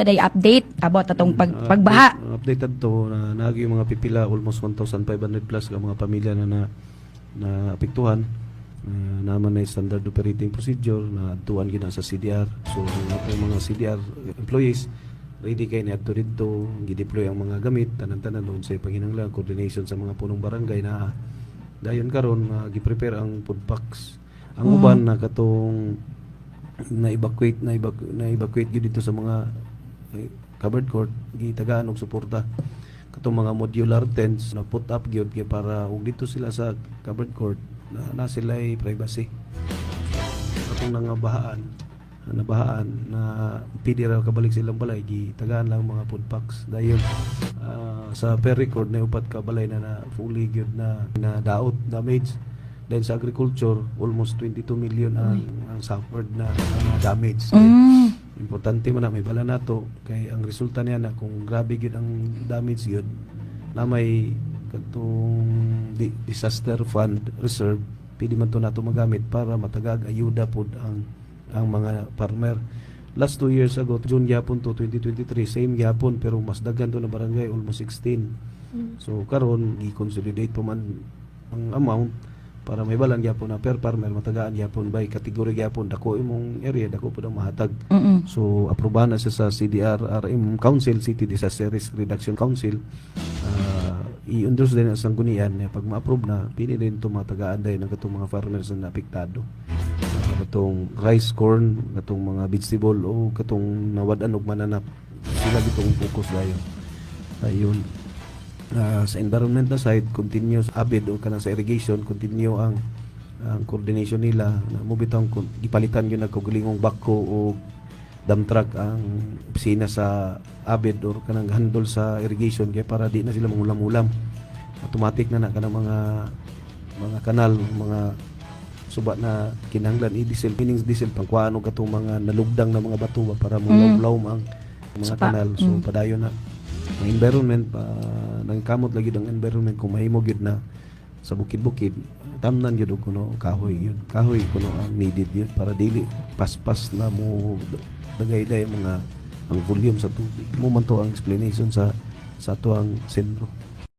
sa day update about atong pag, Uh, pagbaha. update- Updated to na naagi yung mga pipila almost 1,500 plus ka mga pamilya na na, na apektuhan. Uh, naman na standard operating procedure na tuwan gina sa CDR. So atong mga CDR employees ready kay ni adto didto gideploy ang mga gamit tanan-tanan doon sa panginahanglan coordination sa mga punong barangay na dayon karon uh, gi-prepare ang food packs. Ang uban na katong na evacuate na evac- na evacuate dito sa mga covered court gitagaan og suporta. Katong mga modular tents na put up gyud kay para ug dito sila sa covered court na, na sila privacy. Katong nangabahaan nabahaan na pwede raw kabalik silang balay gitagaan lang mga food packs. Dayon ah, sa per record na upat ka balay na, na fully gyud na na daot damage. Then sa agriculture almost 22 million ang, ang suffered na, na damage. Mm. Importante man na may bala nato kay ang resulta niya na kung grabe gyud ang damage gyud na may katong di- disaster fund reserve pwede man to nato magamit para matagag ayuda pod ang ang mga farmer. Last two years ago June gyapon to 2023 same gyapon pero mas daghan to na barangay almost 16 so karon i-consolidate pa man ang amount para may balang gyapon na per farmer matagaan gyapon by category gyapon dako imong area dako pud ang mahatag Mm-mm. So, aprobahan na siya sa CDR RM Council, City Disaster Risk Reduction Council. Uh, i-endorse din ang sanggunian pag ma-approve na, pili din ito mga tagaan dahil ng katong mga farmers na apektado. Uh, katong rice, corn, katong mga vegetable o katong nawadan og mananap. Sila gitong focus dahil. Ayun. Sa environment na side, continuous abid o kanang sa irrigation, continue ang ang coordination nila na mo kun- gipalitan yun nagkugulingong bako o dump truck ang opisina sa abid or kanang handle sa irrigation kaya para di na sila mangulam-ulam automatic na na kanang mga mga kanal mga suba na kinahanglan i-diesel meaning diesel pangkuhaan og katong mga nalugdang na mga bato ba para mo Mm. ang mga Sapa. kanal so Mm. padayon na ang environment pa nangkamot lagi ang environment kung mahimo gyud na sa bukid-bukid. Tamnan gyud og kuno kahoy yun. Kahoy kuno ang needed yun para dili paspas na mo dagay day mga ang volume sa tubig. Mo man to ang explanation sa sa tuang sentro